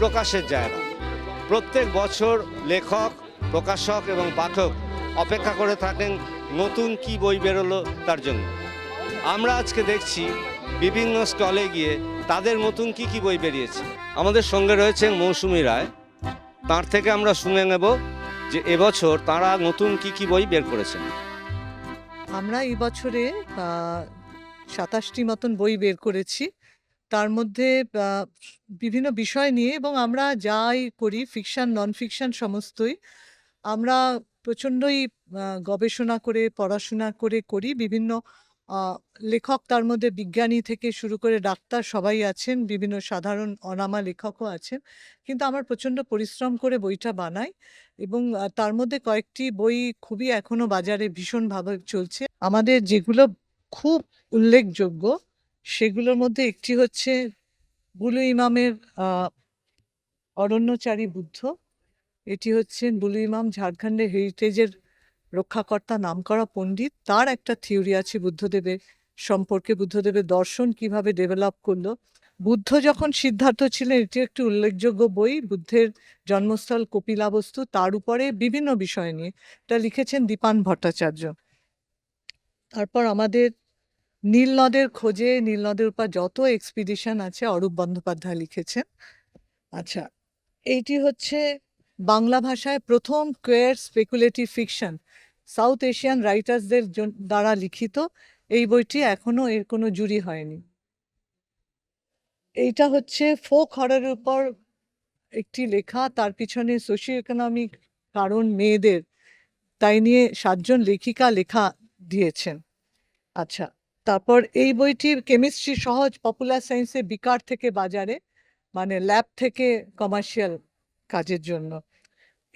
প্রকাশের জায়গা। প্রত্যেক বছর লেখক, প্রকাশক এবং পাঠক অপেক্ষা করে থাকেন নতুন কি বই বেরোলো তার জন্য। আমরা আজকে দেখছি বিভিন্ন স্টলে গিয়ে তাদের নতুন কি কি বই বেরিয়েছে। আমাদের সঙ্গে রয়েছেন মৌসুমী রায়। তার থেকে আমরা শুনে নেব যে এবছর তারা নতুন কি কি বই বের করেছেন আমরা এই বছরে সাতাশটি মতন বই বের করেছি। তার মধ্যে বিভিন্ন বিষয় নিয়ে এবং আমরা যাই করি ফিকশান নন ফিকশান সমস্তই, আমরা প্রচণ্ডই গবেষণা করে, পড়াশোনা করে করি। বিভিন্ন লেখক তার মধ্যে বিজ্ঞানী থেকে শুরু করে ডাক্তার সবাই আছেন, বিভিন্ন সাধারণ অনামা লেখকও আছেন। কিন্তু আমার প্রচণ্ড পরিশ্রম করে বইটা বানাই এবং তার মধ্যে কয়েকটি বই খুবই এখনও বাজারে ভীষণভাবে চলছে। আমাদের যেগুলো খুব উল্লেখযোগ্য সেগুলোর মধ্যে একটি হচ্ছে বুলু ইমামের অরণ্যচারী বুদ্ধ। এটি হচ্ছেন বুলু ইমাম ঝাড়খণ্ডের হেরিটেজের রক্ষাকর্তা নামকরা পণ্ডিত। তার একটা থিওরি আছে বুদ্ধদেবের সম্পর্কে। বুদ্ধদেবের দর্শন কীভাবে ডেভেলপ করল। বুদ্ধ যখন সিদ্ধার্থ ছিলেন, এটি একটি উল্লেখযোগ্য বই। বুদ্ধের জন্মস্থল কপিলাবস্তু, তার উপরে বিভিন্ন বিষয় নিয়ে। এটা লিখেছেন দীপান ভট্টাচার্য। তারপর আমাদের নীল নদের খোঁজে, নীল নদের উপর যত এক্সপিডিশন আছে, অরূপ বন্দ্যোপাধ্যায় লিখেছেন। আচ্ছা এইটি হচ্ছে বাংলা ভাষায় প্রথম queer speculative fiction south Asian রাইটার্সদের দ্বারা লিখিত। এই বইটি এখনও এর কোনো জুরি হয়নি। এইটা হচ্ছে ফোক হররের উপর একটি লেখা। তার পিছনে সোশিও ইকোনমিক কারণ মেয়েদের। তাই নিয়ে সাতজন লেখিকা লেখা দিয়েছেন। আচ্ছা তারপর এই বইটি কেমিস্ট্রি সহজ পপুলার সায়েন্সে বিকার থেকে বাজারে মানে ল্যাব থেকে কমার্শিয়াল কাজের জন্য।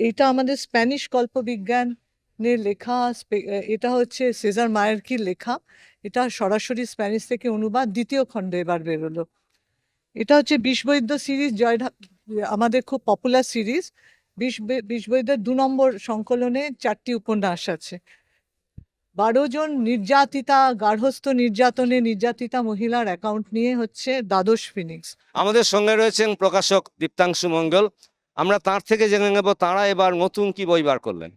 এটা আমাদের স্প্যানিশ কল্পবিজ্ঞানের লেখা এটা হচ্ছে সেজার মায়ার্কির লেখা। এটা সরাসরি স্প্যানিশ থেকে অনুবাদ, দ্বিতীয় খণ্ড এবার বেরোলো। এটা হচ্ছে বিষবৈদ্য সিরিজ জয় আমাদের খুব পপুলার সিরিজ। বিষ বিষবৈদ্যের দু নম্বর সংকলনে চারটি উপন্যাস আছে। বারো জন নির্যাতিতা গার্হস্থ্য নির্যাতনে নির্যাতিতা মহিলার অ্যাকাউন্ট নিয়ে হচ্ছে দ্বাদশ ফিনিক্স আমাদের সঙ্গে রয়েছেন প্রকাশক দীপ্তাংশু মঙ্গল। আমরা তার থেকে জেনে নেব তারা এবার নতুন কি বই বার করলেন।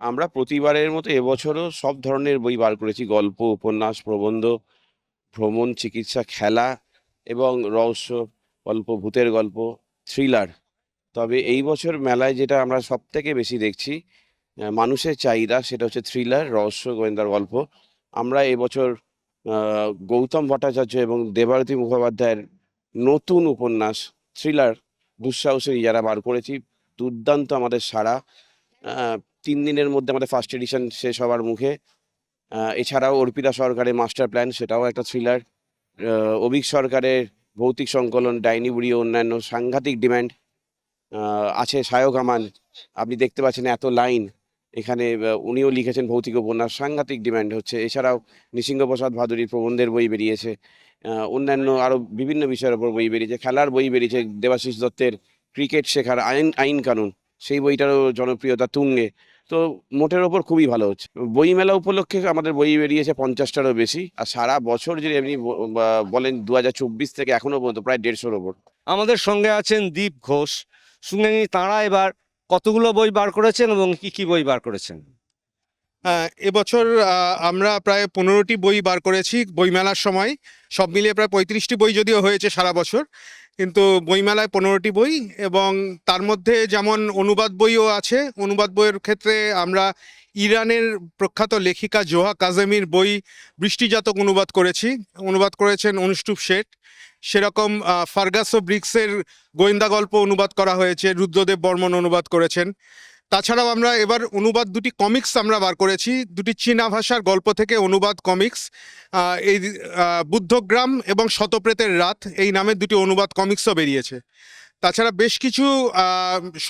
আমরা প্রতিবারের মতো এবছরও সব ধরনের বই বার করেছি গল্প উপন্যাস প্রবন্ধ ভ্রমণ চিকিৎসা খেলা এবং রহস্য গল্প ভূতের গল্প থ্রিলার তবে এই বছর মেলায় যেটা আমরা সব থেকে বেশি দেখছি মানুষের চাহিদা, সেটা হচ্ছে থ্রিলার রহস্য, গোয়েন্দার গল্প। আমরা এবছর গৌতম ভট্টাচার্য এবং দেবারতী মুখোপাধ্যায়ের নতুন উপন্যাস থ্রিলার দুঃসাহসের যারা বার করেছি, দুর্দান্ত আমাদের সারা তিন দিনের মধ্যে আমাদের ফার্স্ট এডিশন শেষ হওয়ার মুখে। এছাড়াও অর্পিতা সরকারের মাস্টার প্ল্যান সেটাও একটা থ্রিলার অভিক সরকারের ভৌতিক সংকলন, ডাইনি বুড়ি অন্যান্য সাংঘাতিক ডিম্যান্ড আছে সায়ক আমান। আপনি দেখতে পাচ্ছেন এত লাইন এখানে উনিও লিখেছেন ভৌতিক উপন্যাস, সাংঘাতিক ডিম্যান্ড হচ্ছে। এছাড়াও নৃসিংহপ্রসাদ ভাদুরীর প্রবন্ধের বই বেরিয়েছে অন্যান্য আরও বিভিন্ন বিষয়ের ওপর বই বেরিয়েছে, খেলার বই বেরিয়েছে, দেবাশিস দত্তের ক্রিকেট শেখার আইন আইন কানুন, সেই বইটারও জনপ্রিয়তা তুঙ্গে। তো মোটের ওপর খুবই ভালো হচ্ছে। বইমেলা উপলক্ষে আমাদের বই বেরিয়েছে পঞ্চাশটারও বেশি, আর সারা বছর যদি আপনি বলেন দু হাজার চব্বিশ থেকে এখনও পর্যন্ত প্রায় দেড়শোর ওপর। আমাদের সঙ্গে আছেন দীপ ঘোষ। শুনে তারা এবার কতগুলো বই বার করেছেন এবং কি কি বই বার করেছেন? হ্যাঁ, এবছর আমরা প্রায় পনেরোটি বই বার করেছি বইমেলার সময়। সব মিলিয়ে প্রায় পঁয়ত্রিশটি বই যদিও হয়েছে সারা বছর। কিন্তু বইমেলায় পনেরোটি বই এবং তার মধ্যে যেমন অনুবাদ বইও আছে, অনুবাদ বইয়ের ক্ষেত্রে আমরা ইরানের প্রখ্যাত লেখিকা জোহা কাজেমির বই বৃষ্টিজাতক অনুবাদ করেছি। অনুবাদ করেছেন অনুষ্টুপ শেঠ। সেরকম ফার্গাসো ব্রিক্সের গোয়েন্দা গল্প অনুবাদ করা হয়েছে, রুদ্রদেব বর্মন অনুবাদ করেছেন। তাছাড়াও আমরা এবার অনুবাদ দুটি কমিক্স আমরা বার করেছি। দুটি চীনা ভাষার গল্প থেকে অনুবাদ কমিক্স এই বুদ্ধগ্রাম এবং শতপ্রেতের রাত এই নামের দুটি অনুবাদ কমিক্সও বেরিয়েছে। তাছাড়া বেশ কিছু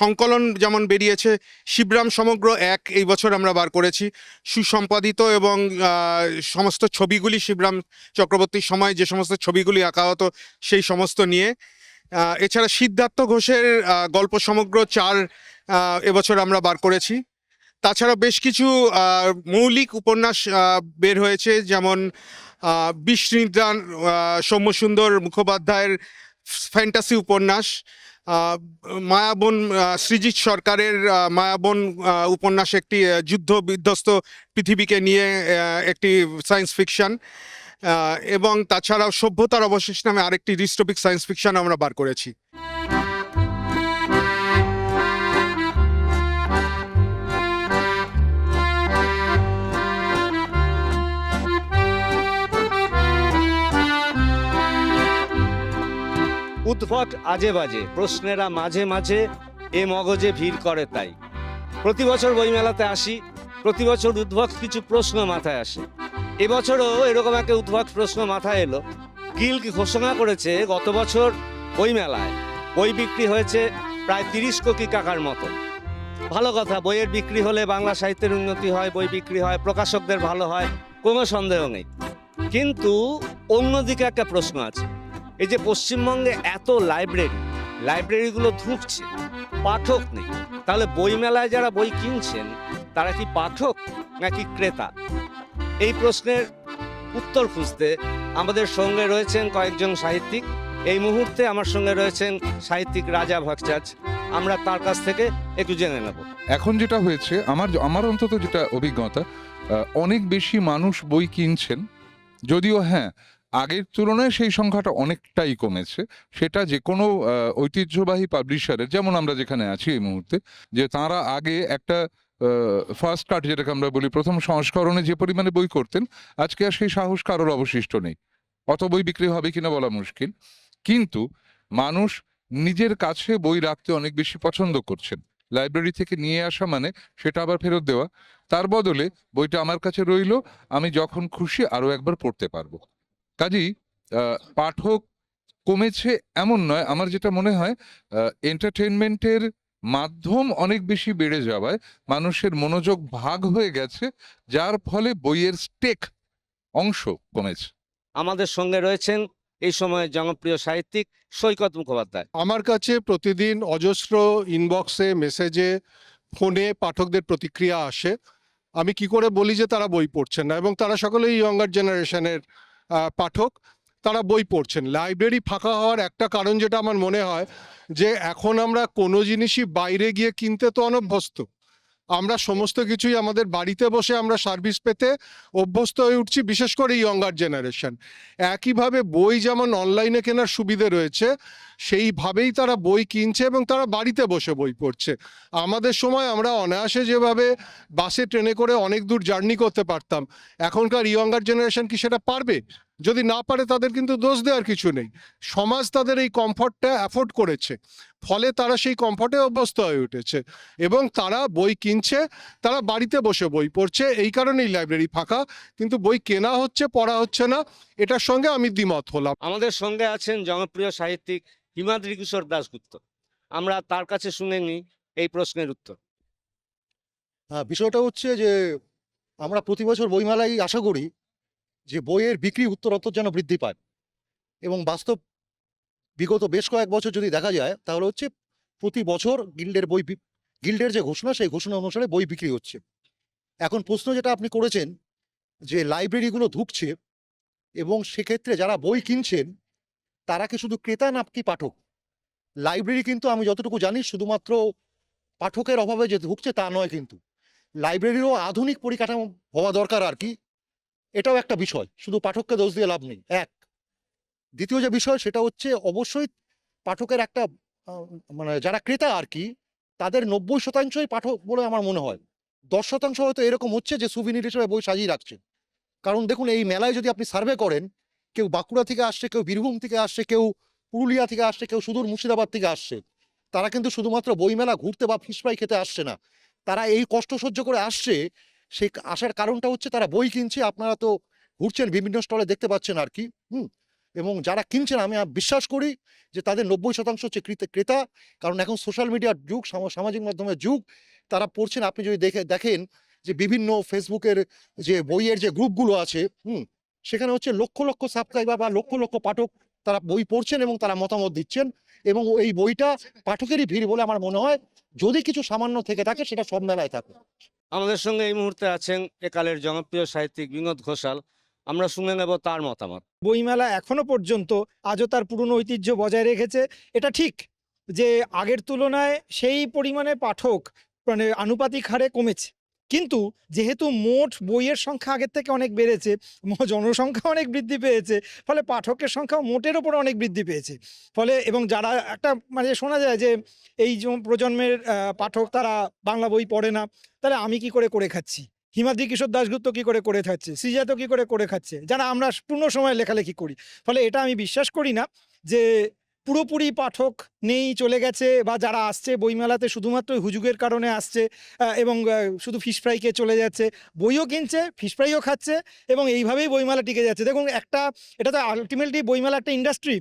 সংকলন যেমন বেরিয়েছে, শিবরাম সমগ্র এক এই বছর আমরা বার করেছি। সুসম্পাদিত এবং সমস্ত ছবিগুলি শিবরাম চক্রবর্তীর সময় যে সমস্ত ছবিগুলি আঁকা হতো সেই সমস্ত নিয়ে। এছাড়া সিদ্ধার্থ ঘোষের গল্প সমগ্র চার এবছর আমরা বার করেছি। তাছাড়া বেশ কিছু মৌলিক উপন্যাস বের হয়েছে। যেমন বিষ্ণুদান সৌম্যসুন্দর মুখোপাধ্যায়ের ফ্যান্টাসি উপন্যাস মায়াবন সৃজিত সরকারের মায়াবন উপন্যাস একটি যুদ্ধ বিধ্বস্ত পৃথিবীকে নিয়ে একটি সায়েন্স ফিকশন এবং তাছাড়াও সভ্যতার অবশেষ নামে আরেকটি ডিস্টোপিক সায়েন্স ফিকশন আমরা বার করেছি। উদ্ভট আজে বাজে, প্রশ্নেরা মাঝে মাঝে এ মগজে ভিড় করে তাই। প্রতি বছর বইমেলাতে আসি প্রতি বছর উদ্ভট কিছু প্রশ্ন মাথায় আসে। এবছরও এরকম একটা উদ্ভট প্রশ্ন মাথায় এলো। গিল্ড ঘোষণা করেছে গত বছর বইমেলায়, বই বিক্রি হয়েছে প্রায় তিরিশ কোটি টাকার মতো। ভালো কথা, বইয়ের বিক্রি হলে বাংলা সাহিত্যের উন্নতি হয়, বই বিক্রি হয়, প্রকাশকদের ভালো হয়, কোনো সন্দেহ নেই। কিন্তু অন্যদিকে একটা প্রশ্ন আছে এই যে পশ্চিমবঙ্গে এত লাইব্রেরি লাইব্রেরিগুলো ধুঁকছে পাঠক নেই। তাহলে বইমেলায় যারা বই কিনছেন, তারা কি পাঠক নাকি ক্রেতা? এই প্রশ্নের উত্তর খুঁজতে আমাদের সঙ্গে রয়েছেন কয়েকজন সাহিত্যিক। এই মুহূর্তে আমার সঙ্গে রয়েছেন সাহিত্যিক রাজা ভট্টাচার্য। আমরা তার কাছ থেকে একটু জেনে নেব। এখন যেটা হয়েছে, আমার আমার অন্তত যেটা অভিজ্ঞতা অনেক বেশি মানুষ বই কিনছেন, যদিও হ্যাঁ আগের তুলনায় সেই সংখ্যাটা অনেকটাই কমেছে। সেটা যে কোনো ঐতিহ্যবাহী পাবলিশারের যেমন আমরা যেখানে আছি এই মুহূর্তে, যে তারা আগে একটা ফার্স্ট কাট যেটাকে আমরা বলি, প্রথম সংস্করণে যে পরিমাণে বই করতেন, আজকে আর সেই সাহস কারোর অবশিষ্ট নেই। অত বই বিক্রি হবে কিনা বলা মুশকিল। কিন্তু মানুষ নিজের কাছে বই রাখতে অনেক বেশি পছন্দ করছেন। লাইব্রেরি থেকে নিয়ে আসা মানে সেটা আবার ফেরত দেওয়া। তার বদলে বইটা আমার কাছে রইল, আমি যখন খুশি আরও একবার পড়তে পারব। কাজেই পাঠক কমেছে এমন নয় আমার যেটা মনে হয় এন্টারটেনমেন্টের মাধ্যম অনেক বেশি বেড়ে যাওয়ায় মানুষের মনোযোগ ভাগ হয়ে গেছে যার ফলে বইয়ের স্টেক অংশ কমেছে। আমাদের সঙ্গে রয়েছেন এই সময় জনপ্রিয় সাহিত্যিক সৈকত মুখোপাধ্যায়। আমার কাছে প্রতিদিন অজস্র ইনবক্সে মেসেজে ফোনে পাঠকদের প্রতিক্রিয়া আসে। আমি কি করে বলি যে তারা বই পড়ছেন না এবং তারা সকলেই ইয়ঙ্গার জেনারেশনের পাঠক, তারা বই পড়ছেন। লাইব্রেরি ফাঁকা হওয়ার একটা কারণ যেটা আমার মনে হয় যে এখন আমরা কোনো জিনিসই বাইরে গিয়ে কিনতে তো অনভ্যস্ত। আমরা সমস্ত কিছুই আমাদের বাড়িতে বসে আমরা সার্ভিস পেতে অভ্যস্ত হয়ে উঠছি, বিশেষ করে ইয়ঙ্গার জেনারেশন একইভাবে বই যেমন অনলাইনে কেনার সুবিধে রয়েছে, সেইভাবেই তারা বই কিনছে এবং তারা বাড়িতে বসে বই পড়ছে। আমাদের সময় আমরা অনায়াসে যেভাবে বাসে, ট্রেনে করে অনেক দূর জার্নি করতে পারতাম। এখনকার ইয়ঙ্গার জেনারেশন কি সেটা পারবে? যদি না পারে তাদের কিন্তু দোষ দেওয়ার কিছু নেই। সমাজ তাদের এই কমফর্টটা অ্যাফোর্ড করেছে। ফলে তারা সেই কমফর্টে অভ্যস্ত হয়ে উঠেছে এবং তারা বই কিনছে তারা বাড়িতে বসে বই পড়ছে এই কারণেই লাইব্রেরি ফাঁকা। কিন্তু বই কেনা হচ্ছে পড়া হচ্ছে না এটার সঙ্গে আমি দ্বিমত হলাম। আমাদের সঙ্গে আছেন জনপ্রিয় সাহিত্যিক হিমাদ্রি কিশোর দাশগুপ্ত। আমরা তার কাছে শুনে নিই এই প্রশ্নের উত্তর। হ্যাঁ বিষয়টা হচ্ছে যে আমরা প্রতি বছর বইমেলায় আশা করি যে বইয়ের বিক্রি উত্তরোত্তর যেন বৃদ্ধি পায়। এবং বাস্তব বিগত বেশ কয়েক বছর যদি দেখা যায়, তাহলে হচ্ছে প্রতি বছর গিল্ডের বই গিল্ডের যে ঘোষণা, সেই ঘোষণা অনুসারে বই বিক্রি হচ্ছে। এখন প্রশ্ন যেটা আপনি করেছেন যে লাইব্রেরিগুলো ধুকছে এবং সেক্ষেত্রে যারা বই কিনছেন, তারা কি শুধু ক্রেতা না কি পাঠক? লাইব্রেরি কিন্তু আমি যতটুকু জানি, শুধুমাত্র পাঠকের অভাবে যে ধুকছে তা নয় কিন্তু। লাইব্রেরিরও আধুনিক পরিকাঠামো হওয়া দরকার আর কি। এটাও একটা বিষয়, শুধু পাঠককে দোষ দিয়ে লাভ নেই, এক। দ্বিতীয় যে বিষয় সেটা হচ্ছে অবশ্যই পাঠকের একটা মানে যারা ক্রেতা আর কি, তাদের নব্বই শতাংশই পাঠক বলে আমার মনে হয়। দশ শতাংশ হয়তো এরকম হচ্ছে যে সুভিনির হিসেবে বই সাজিয়ে রাখছে। কারণ দেখুন, এই মেলায় যদি আপনি সার্ভে করেন, কেউ বাঁকুড়া থেকে আসছে, কেউ বীরভূম থেকে আসছে, কেউ পুরুলিয়া থেকে আসছে, কেউ সুদূর মুর্শিদাবাদ থেকে আসছে, তারা কিন্তু শুধুমাত্র বইমেলা ঘুরতে বা ফিস ফ্রাই খেতে আসছে না। তারা এই কষ্ট সহ্য করে আসছে সেই আসার কারণটা হচ্ছে তারা বই কিনছে, আপনারা তো ঘুরছেন বিভিন্ন স্টলে দেখতে পাচ্ছেন আর কি, হুম? এবং যারা কিনছেন, আমি বিশ্বাস করি যে তাদের নব্বই শতাংশ হচ্ছে ক্রেতা কারণ এখন সোশ্যাল মিডিয়ার যুগ, সামা- সামাজিক মাধ্যমের যুগ, তারা পড়ছেন, আপনি যদি দেখে দেখেন যে বিভিন্ন ফেসবুকের যে বইয়ের যে গ্রুপগুলো আছে, হুম? সেখানে হচ্ছে লক্ষ লক্ষ সাবস্ক্রাইবার বা লক্ষ লক্ষ পাঠক তারা বই পড়ছেন এবং তারা মতামত দিচ্ছেন, এবং এই বইটা পাঠকেরই ভিড় বলে আমার মনে হয়, যদি কিছু সামান্য থেকে থাকে, সেটা সব মেলায় থাকে। আমাদের সঙ্গে এই মুহূর্তে আছেন একালের জনপ্রিয় সাহিত্যিক বিনোদ ঘোষাল। আমরা শুনে নেব তার মতামত। বইমেলা এখনও পর্যন্ত আজও তার পুরনো ঐতিহ্য বজায় রেখেছে। এটা ঠিক যে আগের তুলনায় সেই পরিমাণে পাঠক মানে আনুপাতিক হারে কমেছে। কিন্তু যেহেতু মোট বইয়ের সংখ্যা আগের থেকে অনেক বেড়েছে জনসংখ্যা অনেক বৃদ্ধি পেয়েছে, ফলে পাঠকের সংখ্যাও মোটের ওপর অনেক বৃদ্ধি পেয়েছে। ফলে এবং যারা একটা মানে শোনা যায় যে এই প্রজন্মের পাঠক তারা বাংলা বই পড়ে না, তাহলে আমি কি করে করে খাচ্ছি? হিমাদ্রি কিশোর দাশগুপ্ত কি করে করে খাচ্ছে? শ্রীজাত কি করে করে খাচ্ছে? যারা আমরা পূর্ণ সময় লেখালেখি করি। ফলে এটা আমি বিশ্বাস করি না যে পুরোপুরি পাঠক নেই, চলে গেছে বা যারা আসছে, বইমেলাতে শুধুমাত্র হুজুগের কারণে আসছে এবং শুধু ফিশ ফ্রাই খেয়ে চলে যাচ্ছে। বইও কিনছে ফিশ ফ্রাইও খাচ্ছে, এবং এইভাবেই বইমেলা টিকে যাচ্ছে। দেখুন, একটা, এটা তো আলটিমেটলি বইমেলা একটা ইন্ডাস্ট্রি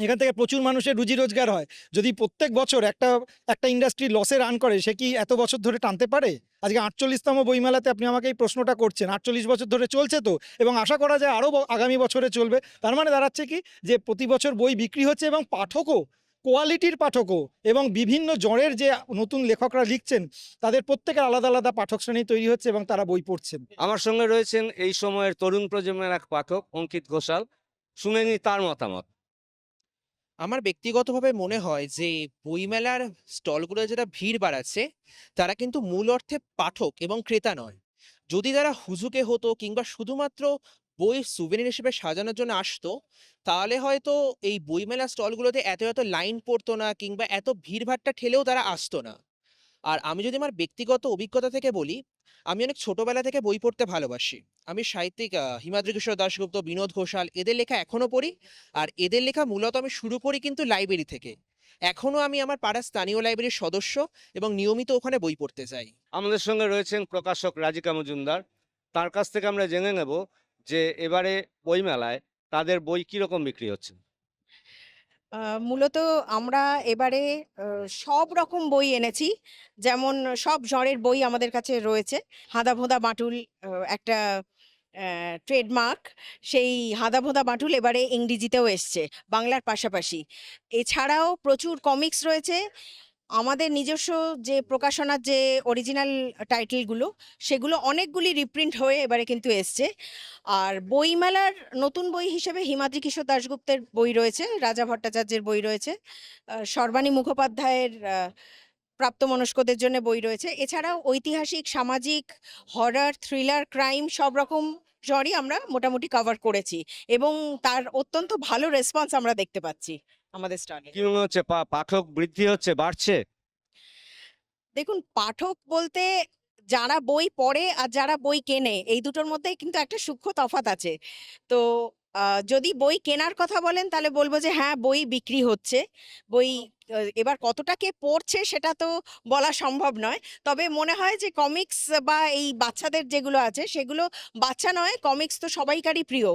এখান থেকে প্রচুর মানুষের রুজি রোজগার হয়। যদি প্রত্যেক বছর একটা একটা ইন্ডাস্ট্রি লসে রান করে, সে কি এত বছর ধরে টানতে পারে? আজকে আটচল্লিশতম বইমেলাতে আপনি আমাকে এই প্রশ্নটা করছেন। আটচল্লিশ বছর ধরে চলছে তো, এবং আশা করা যায় আরও আগামী বছরে চলবে। তার মানে দাঁড়াচ্ছে কি? যে প্রতি বছর বই বিক্রি হচ্ছে এবং পাঠকও, কোয়ালিটির পাঠকও, এবং বিভিন্ন জনের যে নতুন লেখকরা লিখছেন, তাদের প্রত্যেকের আলাদা আলাদা পাঠক শ্রেণি তৈরি হচ্ছে এবং তারা বই পড়ছেন। আমার সঙ্গে রয়েছেন এই সময়ের তরুণ প্রজন্মের এক পাঠক, অঙ্কিত ঘোষাল। শুনে নি তার মতামত। আমার ব্যক্তিগতভাবে মনে হয় যে, বইমেলার স্টলগুলো যারা ভিড় বাড়াচ্ছে, তারা কিন্তু মূল অর্থে পাঠক এবং ক্রেতা নয়। যদি তারা হুজুকে হতো কিংবা শুধুমাত্র বই সুভেনির হিসেবে সাজানোর জন্য আসতো, তাহলে হয়তো এই বইমেলা স্টলগুলোতে এত এত লাইন পড়তো না কিংবা এত ভিড়ভাড়টা ঠেলেও তারা আসতো না। আর আমি যদি আমার ব্যক্তিগত অভিজ্ঞতা থেকে বলি, আমি অনেক ছোটবেলা থেকে বই পড়তে ভালোবাসি। আমি সাহিত্যিক হিমাদ্রি কিশোর দাশগুপ্ত, বিনোদ ঘোষাল, এদের লেখা এখনও পড়ি। আর এদের লেখা মূলত আমি শুরু করি কিন্তু লাইব্রেরি থেকে। এখনও আমি আমার পাড়ার স্থানীয় লাইব্রেরির সদস্য এবং নিয়মিত ওখানে বই পড়তে যাই। আমাদের সঙ্গে রয়েছেন প্রকাশক রাজিকা মজুমদার। তার কাছ থেকে আমরা জেনে নেব যে এবারে বইমেলায় তাদের বই কীরকম বিক্রি হচ্ছে। মূলত আমরা এবারে সব রকম বই এনেছি। যেমন সব জনের বই আমাদের কাছে রয়েছে। হাঁদা ভোঁদা বাঁটুল একটা ট্রেডমার্ক। সেই হাঁদা ভোঁদা বাঁটুল এবারে ইংরেজিতেও এসছে, বাংলার পাশাপাশি। এছাড়াও প্রচুর কমিক্স রয়েছে। আমাদের নিজস্ব যে প্রকাশনার যে অরিজিনাল টাইটেলগুলো সেগুলো অনেকগুলি রিপ্রিন্ট হয়ে এবারে কিন্তু এসছে। আর বইমেলার নতুন বই হিসেবে হিমাদ্রি কিশোর দাশগুপ্তের বই রয়েছে, রাজা ভট্টাচার্যের বই রয়েছে সর্বাণী মুখোপাধ্যায়ের প্রাপ্তমনস্কদের জন্য বই রয়েছে। এছাড়াও ঐতিহাসিক, সামাজিক হরার থ্রিলার ক্রাইম সব রকম জনই আমরা মোটামুটি কভার করেছি এবং তার অত্যন্ত ভালো রেসপন্স আমরা দেখতে পাচ্ছি। আমাদের স্টাডি কি মনে হচ্ছে? পা- পাঠক বৃদ্ধি হচ্ছে বাড়ছে? দেখুন পাঠক বলতে যারা বই পড়ে আর যারা বই কেনে এই দুটোর মধ্যে কিন্তু একটা সূক্ষ্ম তফাৎ আছে। তো আহ, যদি বই কেনার কথা বলেন তাহলে বলব যে হ্যাঁ বই বিক্রি হচ্ছে। বই আহ, এবার কতটা কে পড়ছে সেটা তো বলা সম্ভব নয়। তবে মনে হয় যে কমিক্স বা এই বাচ্চাদের যেগুলো আছে সেগুলো বাচ্চা নয় কমিক্স তো সবাইকারই প্রিয়।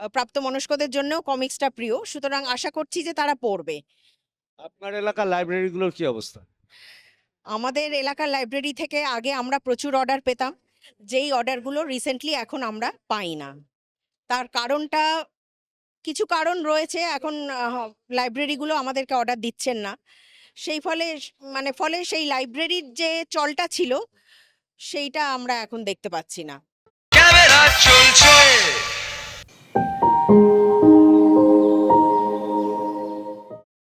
আহ, প্রাপ্তবয়স্কদের জন্যও কমিক্সটা প্রিয়। সুতরাং আশা করছি যে তারা পড়বে। আপনার এলাকার লাইব্রেরিগুলোর কি অবস্থা? আমাদের এলাকার লাইব্রেরি থেকে আগে আমরা প্রচুর অর্ডার পেতাম। যেই অর্ডারগুলো রিসেন্টলি এখন আমরা পাই না। তার কারণটা কিছু কারণ রয়েছে। এখন লাইব্রেরিগুলো আমাদেরকে অর্ডার দিচ্ছেন না। সেই ফলে মানে ফলে সেই লাইব্রেরির যে চলটা ছিল সেইটা আমরা এখন দেখতে পাচ্ছি না। চলছে